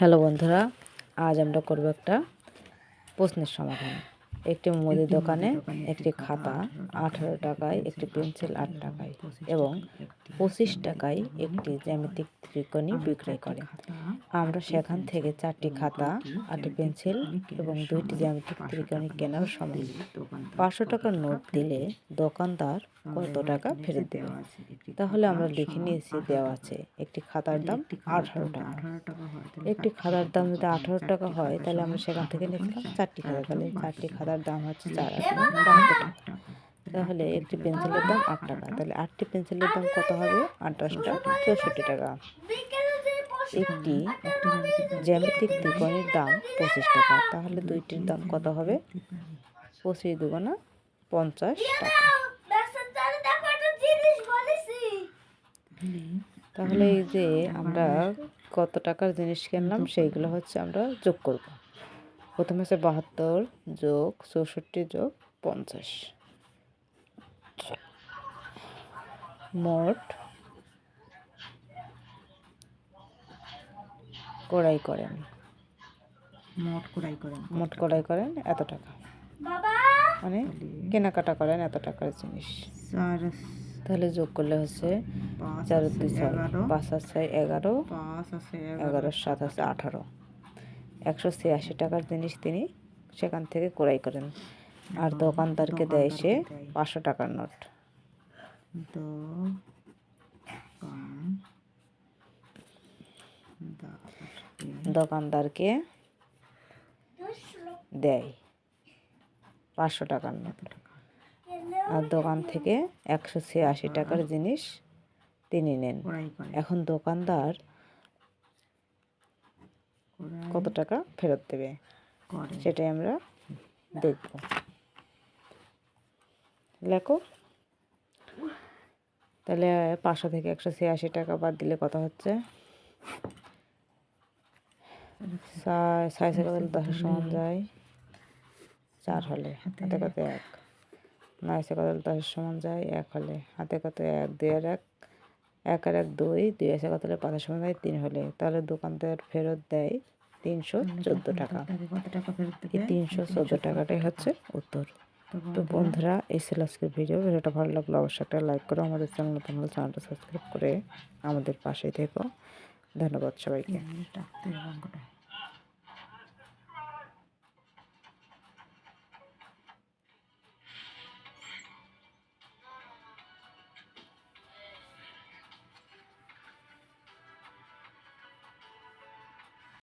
Hello বন্ধুরা আজ আমরা করব একটা প্রশ্নের সমাধান। একটি মুদির দোকানে একটি খাতা আঠারো টাকায় একটি পেন্সিল আট টাকায় এবং পঁচিশ টাকায় একটি জ্যামিতিক ত্রিকোণী বিক্রয় করে। আমরা সেখান থেকে চারটি খাতা আটটি পেন্সিল এবং দুইটি জ্যামিতিক ত্রিকোণী কেনার সময় পাঁচশো টাকার নোট দিলে দোকানদার কত টাকা ফেরত দেবে? তাহলে আমরা লিখে নিয়েছি দেওয়া আছে। একটি খাতার দাম আঠারো টাকা। একটি খাতার দাম যদি আঠারো টাকা হয় তাহলে আমরা সেখান থেকে নিয়েছিলাম চারটি খাতা তাহলে চারটি খাতার দাম হচ্ছে চার আট বাহাত্তর টাকা। তাহলে একটি পেন্সিলের দাম আট টাকা। তাহলে আটটি পেন্সিলের দাম কত হবে? আঠাশটা চৌষট্টি টাকা। একটি জ্যামিতিক ত্রিকোণের দাম পঁচিশ টাকা। তাহলে দুইটির দাম কত হবে? পঁচিশ দুগুণা পঞ্চাশ টাকা। তাহলে এই যে আমরা কত টাকার জিনিস কিনলাম, সেইগুলো হচ্ছে আমরা যোগ করব। প্রথমে হচ্ছে বাহাত্তর যোগ চৌষট্টি যোগ পঞ্চাশ। মোট কড়াই করেন। মোট কড়াই করেন মোট কড়াই করেন এত টাকা। মানে কেনাকাটা করেন এত টাকার জিনিস। চার তাহলে যোগ করলে হচ্ছে চার দুই ছয় এগারো। পাঁচ আর ছয় এগারো পাঁচ আছে এগারো। সাত আছে আঠারো। একশো ছিয়াশি টাকার জিনিস তিনি সেখান থেকে ক্রয় করেন। আর দোকানদারকে দেয় সে পাঁচশো টাকার নোট। দো পাঁচ দশ দোকানদারকে দেয়। পাঁচশো টাকার নোট আর দোকান থেকে একশো ছিয়াশি টাকার জিনিস তিনি নেন। এখন দোকানদার কত টাকা ফেরত দেবে? সেটাই আমরা দেখব। লেখো। তাহলে পাঁচশো থেকে একশো ছিয়াশি টাকা বাদ দিলে কত হচ্ছে। ছয় ছয় তাহলে দশের সমান যায় চার হলে হাতে কত এক? নয় থেকে তাহলে দশের সমান যায় এক হলে হাতে কত এক দুই আর এক? এক আর এক দুই দুই আছে কত হলে পাঁচের সমান যায় তিন হলে। তাহলে দোকানদার ফেরত দেয় তিনশো চোদ্দ টাকা। কত এই তিনশো চোদ্দ টাকাটাই হচ্ছে উত্তর। তো বন্ধুরা এই ছিল আজকের ভিডিও। ভিডিওটা ভালো লাগলে অবশ্যই একটা লাইক করো আমাদের চ্যানেল নতুন হলে চ্যানেলটা সাবস্ক্রাইব করে আমাদের পাশেই থেকো। ধন্যবাদ সবাইকে।